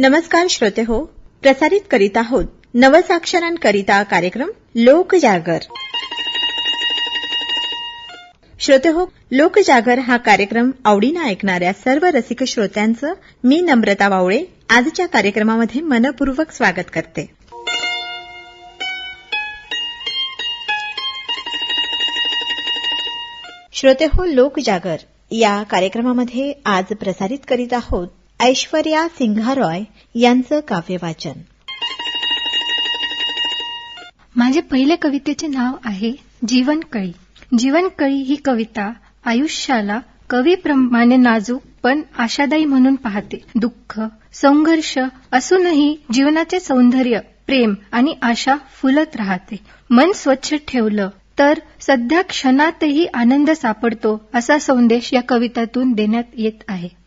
नमस्कार श्रोते हो प्रसारित करीत आहोत नवसाक्षरांकरिता कार्यक्रम लोकजागर श्रोते हो लोकजागर हा कार्यक्रम आवडीनं ऐकणाऱ्या सर्व रसिक श्रोत्यांचं मी नम्रता वावळे आजच्या कार्यक्रमामध्ये मनपूर्वक स्वागत करते. श्रोते हो लोकजागर या कार्यक्रमामध्ये आज प्रसारित करीत आहोत ऐश्वर्या सिंघारॉय यांचं काव्यवाचन. माझे पहिले कवितेचे नाव आहे जीवनकळी जीवनकळी ही कविता आयुष्याला कवीप्रमाणे नाजूक पण आशादायी म्हणून पाहते. दुःख संघर्ष असूनही जीवनाचे सौंदर्य प्रेम आणि आशा फुलत राहते. मन स्वच्छ ठेवलं तर सध्या क्षणातही आनंद सापडतो असा संदेश या कवितातून देण्यात येत आहे.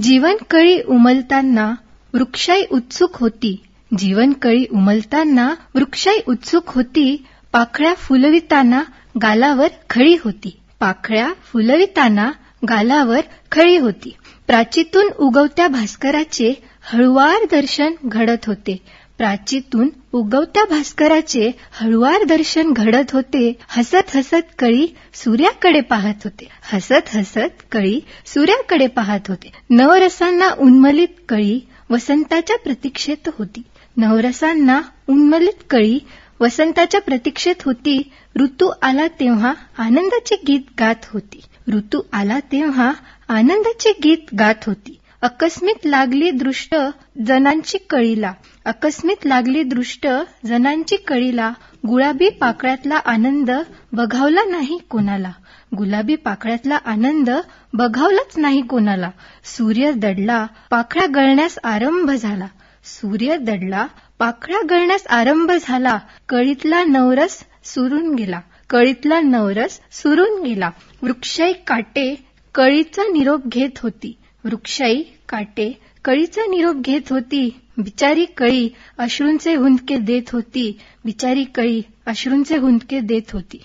जीवनकळी उमलताना वृक्षाई उत्सुक होती. जीवनकळी उमलताना वृक्षाई उत्सुक होती. पाखळ्या फुलविताना गालावर खळी होती. पाखळ्या फुलविताना गालावर खळी होती. प्राचीतून उगवत्या भास्कराचे हळुवार दर्शन घडत होते. प्राचीतून उगवत्या भास्कराचे हळुवार दर्शन घडत होते. हसत हसत कळी सूर्याकडे पाहत होते. हसत हसत कळी सूर्याकडे पाहत होते. नवरसांना उन्मलित कळी वसंताच्या प्रतीक्षेत होती. नवरसांना उन्मलित कळी वसंताच्या प्रतीक्षेत होती. ऋतू आला तेव्हा आनंदाचे गीत गात होती. ऋतू आला तेव्हा आनंदाचे गीत गात होती. अकस्मित लागली दृष्ट जनांची कळीला. अकस्मित लागली दृष्ट जनांची कळीला. गुलाबी पाकळ्यातला आनंद बघावला नाही कोणाला. गुलाबी पाकळ्यातला आनंद बघावलाच नाही कोणाला. सूर्य दडला पाखळ्या गळण्यास आरंभ झाला. सूर्य दडला पाखळ्या गळण्यास आरंभ झाला. कळीतला नवरस सुरून गेला. कळीतला नवरस सुरून गेला. वृक्षय काटे कळीचा निरोप घेत होती. वृक्षाई काटे कळीचा निरोप घेत होती बिचारी कळी अश्रूंचे हुंदके देत होती बिचारी कळी अश्रूंचे हुंदके देत होती.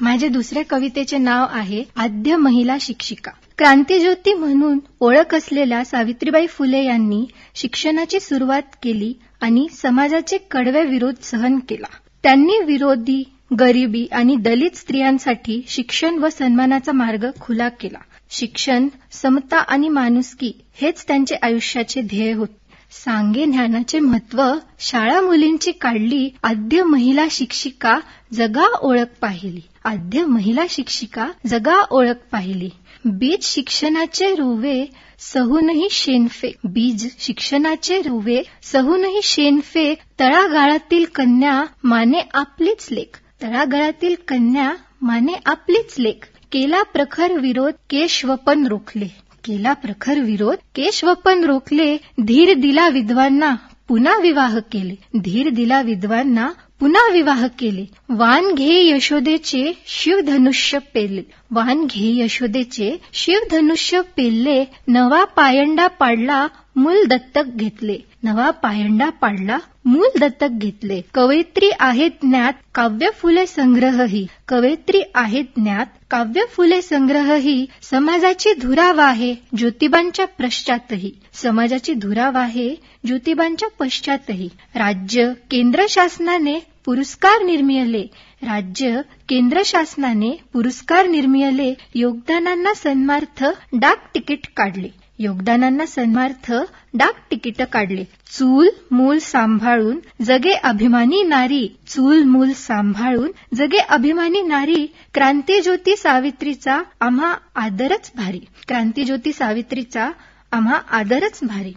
माझे दुसऱ्या कवितेचे नाव आहे आद्य महिला शिक्षिका. क्रांतीज्योती म्हणून ओळख असलेल्या सावित्रीबाई फुले यांनी शिक्षणाची सुरुवात केली आणि समाजाचे कडवे विरोध सहन केला. त्यांनी विरोधी गरिबी आणि दलित स्त्रियांसाठी शिक्षण व सन्मानाचा मार्ग खुला केला. शिक्षण समता आणि माणुसकी हेच त्यांचे आयुष्याचे ध्येय होते. सांगे ज्ञानाचे महत्त्व शाळा मुलींची काढली आद्य महिला शिक्षिका जगा ओळख पाहिली. आद्य महिला शिक्षिका जगा ओळख पाहिली. बीज शिक्षणाचे रुवे सहूनही शेनफे बीज शिक्षणाचे रुवे सहूनही शेनफे तळागाळातील कन्या माने आपलीच लेख. तळागाळातील कन्या माने आपलीच लेख. केला प्रखर विरोध केशवपन रोखले. केला प्रखर विरोध केशवपन रोखले. धीर दिला विद्वांना पुन्हा विवाह केले. धीर दिला विद्वांना पुन्हा विवाह केले. वान घे यशोदेचे शिवधनुष्य पेले वानघे यशोदेचे. शिवधनुष्य पिल्ले नवा पायंडा पाडला मूल दत्तक घेतले. नवा पायंडा पाडला मूल दत्तक घेतले. कवयित्री आहेत ज्ञात काव्य फुले संग्रहही. कवयित्री आहेत ज्ञात काव्य फुले संग्रहही. समाजाची धुराव आहे ज्योतिबांच्या पश्चातही. समाजाची धुराव आहे ज्योतिबांच्या पश्चातही. राज्य केंद्र शासनाने पुरस्कार निर्मिले राज्य केंद्र शासनाने पुरस्कार निर्मियले योगदानांना सन्मार्थ डाक तिकीट काढले. योगदानांना सन्मार्थ डाक तिकीट काढले. चूल मूल सांभाळून जगे अभिमानी नारी चूल मूल सांभाळून जगे अभिमानी नारी क्रांतीज्योती सावित्रीचा आम्हा आदरच भारी. क्रांतीज्योती सावित्रीचा आम्हा आदरच भारी.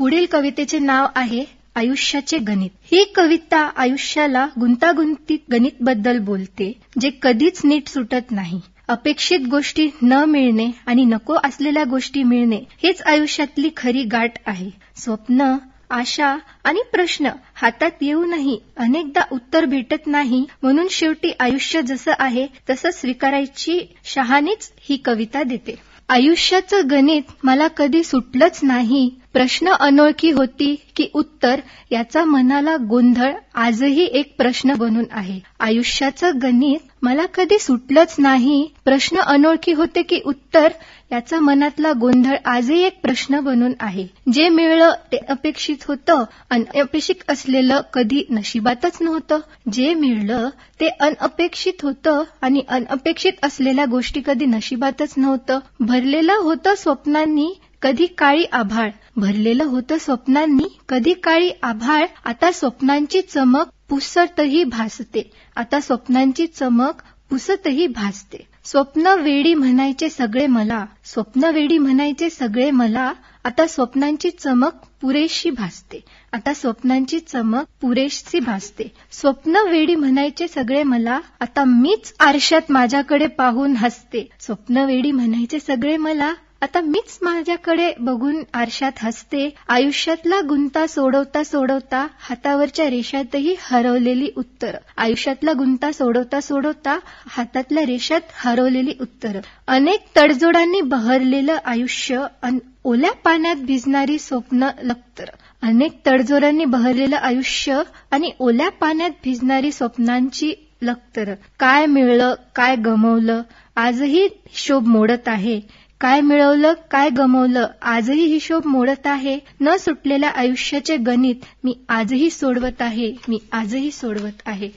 पुढील कवितेचे नाव आहे आयुष्याचे गणित. ही कविता आयुष्याला गुंतागुंतीत गणित बद्दल बोलते जे कधीच नीट सुटत नाही. अपेक्षित गोष्टी न मिळणे आणि नको असलेल्या गोष्टी मिळणे हेच आयुष्यातली खरी गाठ आहे. स्वप्न आशा आणि प्रश्न हातात येऊनही अनेकदा उत्तर भेटत नाही म्हणून शेवटी आयुष्य जसं आहे तसं स्वीकारायची शहाणीच ही कविता देते. आयुष्याचं गणित मला कधी सुटलंच नाही प्रश्न अनोळखी होती की उत्तर याचा मनाला गोंधळ आजही एक प्रश्न बनून आहे. आयुष्याचं गणित मला कधी सुटलंच नाही. प्रश्न अनोळखी होते की उत्तर याचा मनातला गोंधळ आजही एक प्रश्न बनून आहे. जे मिळलं ते अपेक्षित होतं. अनपेक्षित असलेलं कधी नशिबातच नव्हतं. जे मिळलं ते अनअपेक्षित होतं आणि अनअपेक्षित असलेल्या गोष्टी कधी नशिबातच नव्हतं. भरलेलं होतं स्वप्नांनी कधी काळी आभाळ. भरलेलं होतं स्वप्नांनी. कधी काळी आभाळ. आता स्वप्नांची चमक पुसतही भासते. आता स्वप्नांची चमक पुसतही भासते. स्वप्न वेडी म्हणायचे सगळे मला. स्वप्न वेडी म्हणायचे सगळे मला. आता स्वप्नांची चमक पुरेशी भासते. आता स्वप्नांची चमक पुरेशी भासते. स्वप्न वेडी म्हणायचे सगळे मला. आता मीच आरशात माझ्याकडे पाहून हसते. स्वप्न वेडी म्हणायचे सगळे मला. आता मीच माझ्याकडे बघून आरशात हसते आयुष्यातला गुंता सोडवता सोडवता हातावरच्या रेषातही हरवलेली उत्तर. आयुष्यातला गुंता सोडवता सोडवता हातातल्या रेषात हरवलेली उत्तर. अनेक तडजोडांनी बहरलेलं आयुष्य अन ओल्या पाण्यात भिजणारी स्वप्न लक्तर. अनेक तडजोडांनी बहरलेलं आयुष्य आणि ओल्या पाण्यात भिजणारी स्वप्नांची लक्तर. काय मिळलं काय गमवलं आजही हिशोब मोडत आहे. काय मिळवलं काय गमवलं आजही हिशोब मोडत आहे. न सुटलेल्या आयुष्याचे गणित मी आजही सोडवत आहे मी आजही सोडवत आहे.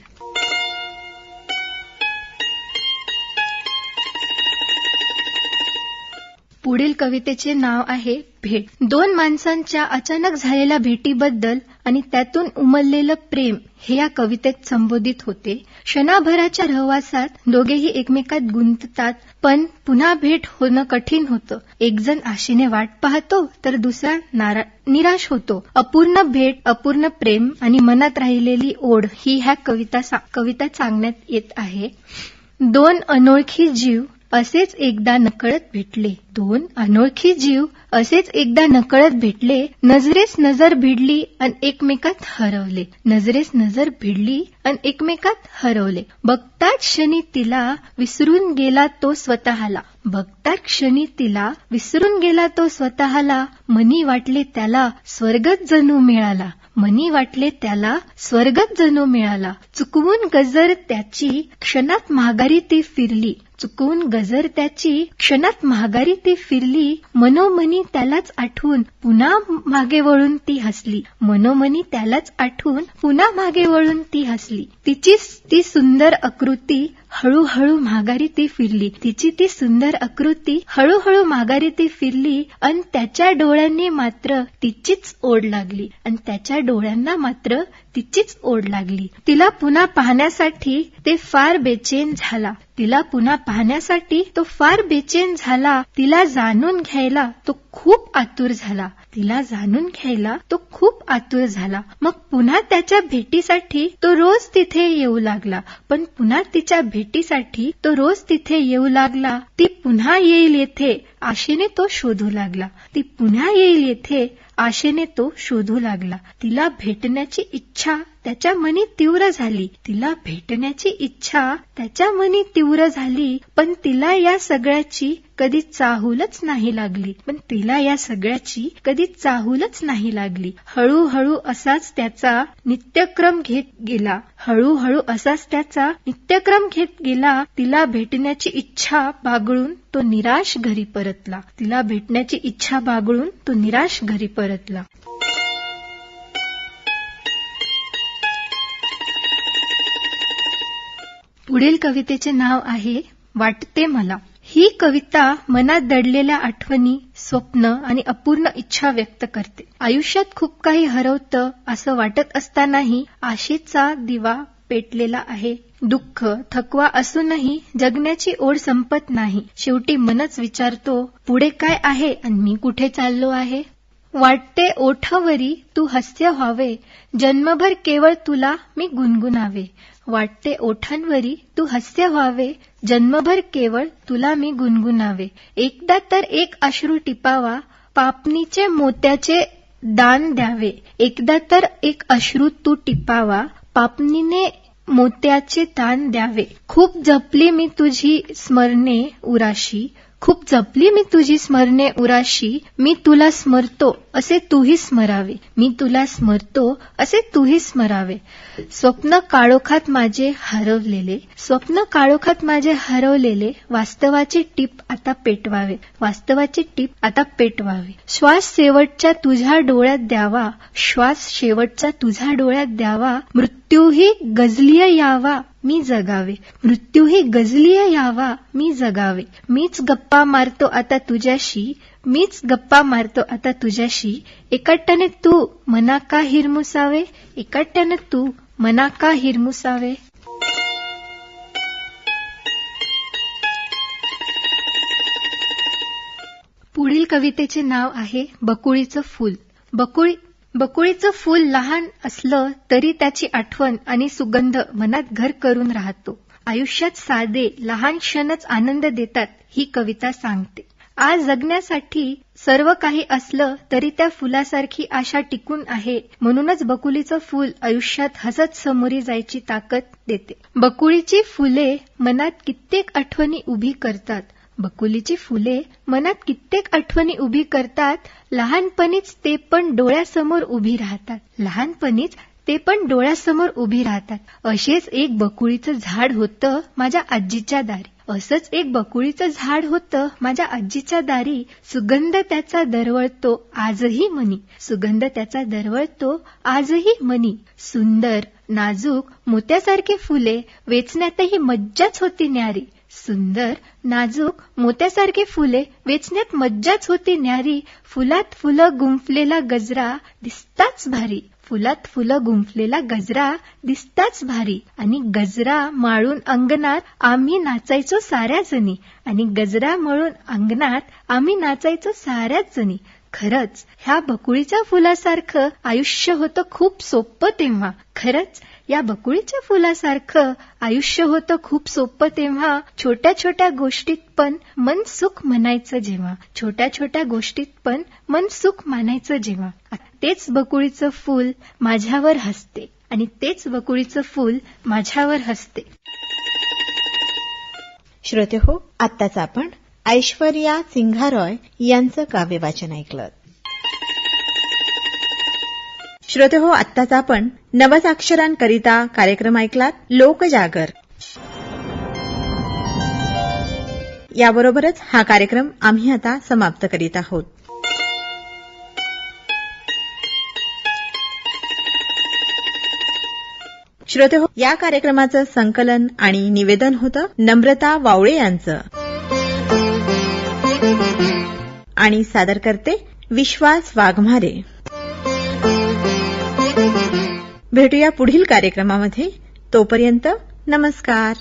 पुढील कवितेचे नाव आहे भेट. दोन माणसांच्या अचानक झालेल्या भेटीबद्दल आणि त्यातून उमललेलं प्रेम हे या कवितेत संबोधित होते. क्षणाभराच्या रहवासात दोघेही एकमेकात गुंततात पण पुन्हा भेट होणं कठीण होतं. एकजण आशेने वाट पाहतो तर दुसरा नारा- निराश होतो. अपूर्ण भेट अपूर्ण प्रेम आणि मनात राहिलेली ओढ ही ह्या कविता सा- कविता सांगण्यात येत आहे. दोन अनोळखी जीव असेच एकदा नकळत भेटले. दोन अनोळखी जीव असेच एकदा नकळत भेटले नजरेस नजर भिडली अन एकमेकात हरवले. नजरेस नजर भिडली अन एकमेकात हरवले. बघताच क्षणी तिला विसरून गेला तो स्वतःला. बघताच क्षणी तिला विसरून गेला तो स्वतःला. मनी वाटले त्याला स्वर्गच जणू मिळाला. मनी वाटले त्याला स्वर्गच जणू मिळाला. चुकवून गजर त्याची क्षणात महागारी ती फिरली. चुकून गजर त्याची क्षणात महागारी ती फिरली मनोमनी त्यालाच आठवून पुन्हा मागे वळून ती हसली. मनोमनी त्यालाच आठवून पुन्हा मागे वळून ती हसली. तिची ती सुंदर आकृती हळूहळू माघारी ती फिरली. तिची ती सुंदर आकृती हळूहळू माघारी ती फिरली अन त्याच्या डोळ्यांनी मात्र तिचीच ओढ लागली. अन त्याच्या डोळ्यांना मात्र तिचीच ओढ लागली. तिला पुन्हा पाहण्यासाठी ते फार बेचैन झाला. तिला पुन्हा पाहण्यासाठी तो फार बेचैन झाला. तिला जाणून घ्यायला तो खूप आतुर झाला. तिला जाणून घ्यायला तो खूप आतुर झाला. मग पुन्हा त्याच्या भेटीसाठी तो रोज तिथे येऊ लागला. पण पुन्हा तिच्या भेटीसाठी तो रोज तिथे येऊ लागला. ती पुन्हा येईल येथे आशेने तो शोधू लागला. ती पुन्हा येईल येथे आशेने तो शोधू लागला. तिला भेटण्याची इच्छा त्याच्या मनी तीव्र झाली. तिला भेटण्याची इच्छा त्याच्या मनी तीव्र झाली पण तिला या सगळ्याची कधी चाहूलच नाही लागली. पण तिला या सगळ्याची कधी चाहूलच नाही लागली. हळूहळू असाच त्याचा नित्यक्रम घेत गेला. हळूहळू असाच त्याचा नित्यक्रम घेत गेला. तिला भेटण्याची इच्छा बागळून तो निराश घरी परतला. तिला भेटण्याची इच्छा बागळून तो निराश घरी परतला. पुढील कवितेचे नाव आहे वाटते मला. ही कविता मनात दडलेल्या आठवणी स्वप्न आणि अपूर्ण इच्छा व्यक्त करते. आयुष्यात खूप काही हरवतं असं वाटत असतानाही आशेचा दिवा पेटलेला आहे. दुःख थकवा असूनही जगण्याची ओढ संपत नाही. शेवटी मनच विचारतो पुढे काय आहे आणि मी कुठे चाललो आहे? वाटते ओठावरी तू हास्य व्हावे. जन्मभर केवळ तुला मी गुणगुणावे. वाटते ओठांवरी तू हस्य व्हावे जन्मभर केवळ तुला मी गुणगुणावे. एकदा तर एक अश्रू टिपावा पापणीचे मोत्याचे दान द्यावे. एकदा तर एक अश्रू तू टिपावा पापणीने मोत्याचे दान द्यावे. खूप जपली मी तुझी स्मरणे उराशी. खूप जपली मी तुझी स्मरणे उराशी. मी तुला स्मरतो. असे तूही स्मरावे. मी तुला स्मरतो असे तूही स्मरावे. स्वप्न काळोखात माझे हरवलेले स्वप्न काळोखात माझे हरवलेले वास्तवाचे टीप आता पेटवावे. वास्तवाची टीप आता पेटवावे. श्वास शेवटच्या तुझ्या डोळ्यात द्यावा. श्वास शेवटचा तुझ्या डोळ्यात द्यावा. मृत्यूही गजलीय यावा मी जगावे. मृत्यूही गजलीय यावा मी जगावे. मीच गप्पा मारतो आता तुझ्याशी. मीच गप्पा मारतो आता तुझ्याशी. एकट्याने तू मना का हिरमुसावे एकट्याने तू मना का हिरमुसावे पुढील कवितेचे नाव आहे बकुळीचं फूल. बकुळी बकुळीचं फूल लहान असलं तरी त्याची आठवण आणि सुगंध मनात घर करून राहतो. आयुष्यात साधे लहान क्षणच आनंद देतात ही कविता सांगते. आज जगण्यासाठी सर्व काही असलं तरी त्या फुलासारखी आशा टिकून आहे. म्हणूनच बकुलीचं फूल आयुष्यात हसत समोरी जायची ताकद देते. बकुळीची फुले मनात कित्येक आठवणी उभी करतात. बकुलीची फुले मनात कित्येक आठवणी उभी करतात. लहानपणीच ते पण डोळ्यासमोर उभी राहतात. लहानपणीच ते पण डोळ्यासमोर उभी राहतात. असेच एक बकुळीचं झाड होतं माझ्या आजीच्या दारी. असंच एक बकुळीचं झाड होतं माझ्या आजीच्या दारी. सुगंध त्याचा दरवळतो आजही मनी. सुगंध त्याचा दरवळतो आजही मनी. सुंदर नाजूक मोत्यासारखे फुले वेचण्यातही मज्जाच होती न्यारी. सुंदर नाजूक मोत्यासारखे फुले वेचण्यात मज्जाच होती न्यारी. फुलात फुलं गुंफलेला गजरा दिसताच भारी. फुलात फुलं गुंफलेला गजरा दिसताच भारी. आणि गजरा माळून अंगणात आम्ही नाचायचो साऱ्या जणी. आणि गजरा मळून अंगणात आम्ही नाचायचो साऱ्याच जणी. खरंच ह्या बकुळीच्या फुलासारखं आयुष्य होतं खूप सोपं तेव्हा. खरंच या बकुळीच्या फुलासारखं आयुष्य होतं खूप सोपं तेव्हा. छोट्या छोट्या गोष्टीत पण मन सुख म्हणायचं जेव्हा. छोट्या छोट्या गोष्टीत पण मन सुख मानायचं जेव्हा. तेच बकुळीचं फूल माझ्यावर हसते आणि तेच बकुळीचं फूल माझ्यावर हसते. श्रोते हो आत्ताच आपण ऐश्वर्या सिंघारॉय यांचं काव्य वाचन ऐकलं. श्रोते हो आत्ताच आपण नवसाक्षरांकरिता कार्यक्रम ऐकलात लोकजागर. याबरोबरच हा कार्यक्रम आम्ही आता समाप्त करीत आहोत. श्रोते हो या कार्यक्रमाचं संकलन आणि निवेदन होतं नम्रता वावळे यांचं. आणि सादर करते विश्वास वाघमारे. भेटूया पुढील कार्यक्रमामध्ये. तोपर्यंत नमस्कार.